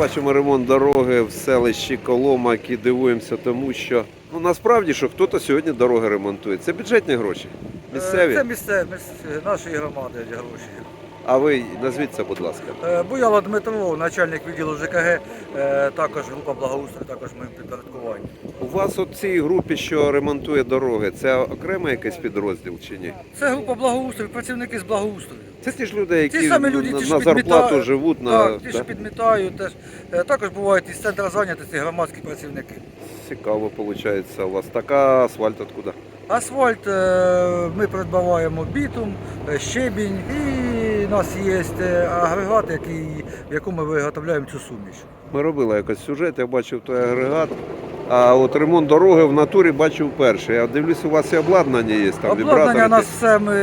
Бачимо ремонт дороги в селищі Коломак і дивуємося тому, що ну насправді що хтось сьогодні дороги ремонтує. Це бюджетні гроші. Місцеві. Е, Це місцеві місцеві нашої громади гроші. А ви назвіться, будь ласка. Е, Буяла Дмитро, начальник відділу ЖКГ, е, також група благоустрою, також моїм підпорядкуванні. У вас у цій групі, що ремонтує дороги, це окремий якийсь підрозділ чи ні? Це група благоустрою, працівники з благоустрою. Це ті ж люди, які Ті самі люди, на, ті, на зарплату живуть на Так, ті, що підмітають, теж. Е, також бувають із центру зайнятості громадські працівники. цікаво виходить у вас. Така асфальт откуда? Асфальт ми придбаваємо бітум, щебінь і у нас є е, агрегат, який, в якому ми виготовляємо цю суміш. Ми робили якось сюжет, я бачив той агрегат. А от ремонт дороги в натурі бачив вперше. Я дивлюсь, у вас і обладнання є там Обладнання у нас все ми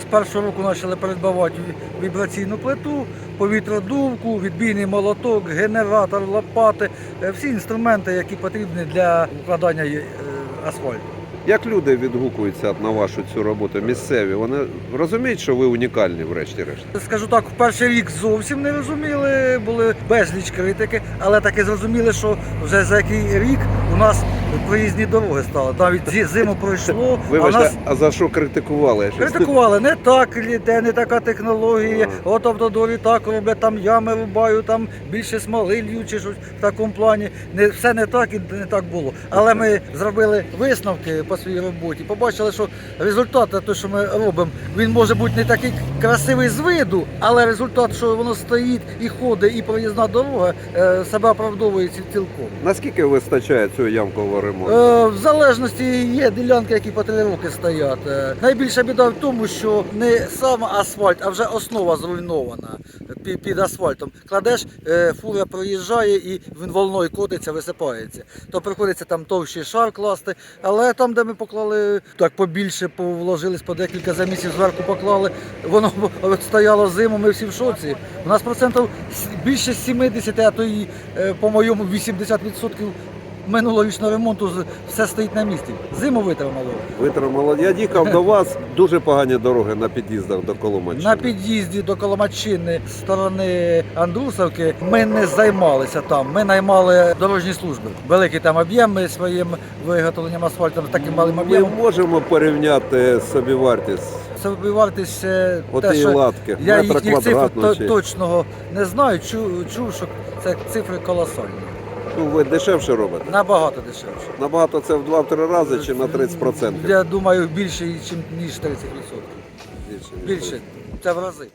з першого року почали придбавати вібраційну плиту, повітродувку, відбійний молоток, генератор, лопати, е, всі інструменти, які потрібні для укладання е, асфальту. Як люди відгукуються на вашу цю роботу місцеві? Вони розуміють, що ви унікальні, врешті-решт. Скажу так, в перший рік зовсім не розуміли, були безліч критики, але таки зрозуміли, що вже за який рік у нас проїзні дороги стали. Навіть зі- зиму пройшло, а у нас а за що критикували? Я щось- критикували не так літе, не така технологія. От автодорі так роблять, там ями рубають, там більше смоли льють чи щось в такому плані. Не все не так і не так було. Але ми зробили висновки по своїй роботі. Побачили, що результат, те, що ми робимо, він може бути не такий красивий з виду, але результат, що воно стоїть і ходить, і проїзна дорога е, себе оправдовує ці- цілком. Наскільки вистачає цього ямкового ремонту? Е, В залежності є ділянки, які по три роки стоять. Найбільша біда в тому, що не сам асфальт, а вже основа зруйнована під, асфальтом. Кладеш, е, фура проїжджає і він волною котиться, висипається. То приходиться там товщий шар класти. Але там, де ми поклали так побільше, повложились по декілька замісів зверху поклали, воно стояло зиму, ми всі в шоці. У нас процентів більше 70, а то і, е, по-моєму, 80% минулорічного ремонту все стоїть на місці. Зиму витримало. Витримало. Я їхав до вас. Дуже погані дороги на під'їздах до Коломаччини. На під'їзді до Коломаччини з сторони Андрусовки ми не займалися там. Ми наймали дорожні служби. Великий там об'єм ми своїм виготовленням асфальту таким малим Ми об'ємом. можемо порівняти собівартість Собівартість е, те, що латки, я їхніх цифр то- точного не знаю. Чув, чув, що це цифри колосальні. Ну, ви дешевше робите. Набагато дешевше. Набагато це в 2-3 рази чи на 30%? Я думаю, більше, ніж 30%. Більше. Більше. Це в рази.